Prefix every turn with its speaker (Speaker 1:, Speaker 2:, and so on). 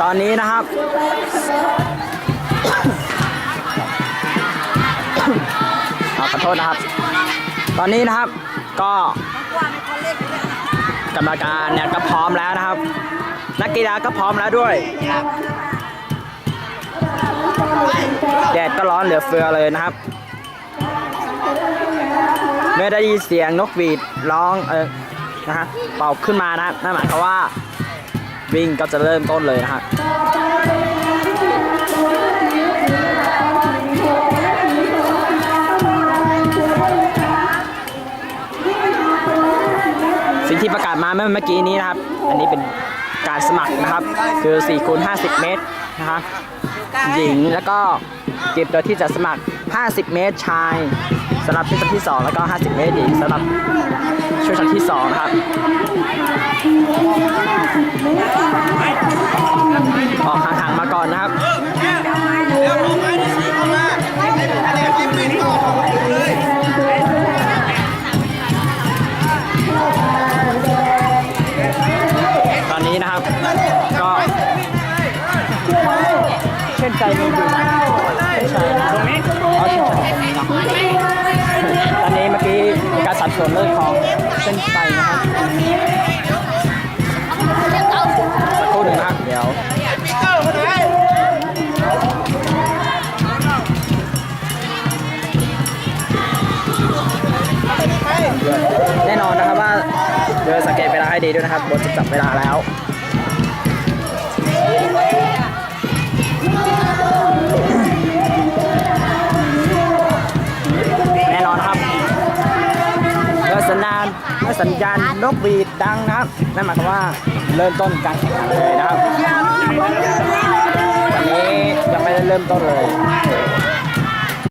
Speaker 1: ตอนนี้นะครับขอขอโทษนะครับ ตอนนี้นะครับก็กรรมการเนี่ยก็พร้อมแล้วนะครับ นักกีฬาก็พร้อมแล้วด้วยแดดก็ร้อนเหลือเฟือเลยนะครับเมื่อได้ยินเสียงนกหวีดร้องเออนะฮะเป่าขึ้นมานะครับนั่นหมายความว่า วิ่งก็จะเริ่มต้นเลยนะฮะสิ่งที่ประกาศมาเมื่อเมื่อกี้นี้นะครับ อันนี้เป็นการสมัครนะครับ คือ4คูณ50 เมตรนะฮะหญิงแล้วก็เก็บโดยที่จะสมัคร 50 เมตรชายสำหรับชุดที่ 2 แล้วก็ 50 เมตรหญิงสำหรับชุดที่ 2 นะครับ ก็เช่นใจมีอยู่นะเช่ตรงนี้อ๋อเช่นใจเนาะตอนนี้เมื่อกี้มีการสับสนเรื่องของเส้นใจนะครับสักครู่หนึ่งนะครับเดี๋ยวแน่นอนนะครับว่าเดี๋ยสังเกตเวลาให้ดีด้วยนะครับบนจะจับเวลาแล้ว สัญญาณเมื่สัญญาณนกหวีดดังนะครับ นั่นหมายความว่าเริ่มต้นการแข่งขันเลยนะครับตอนนี้ยังไม่ได้เริ่มต้นเลย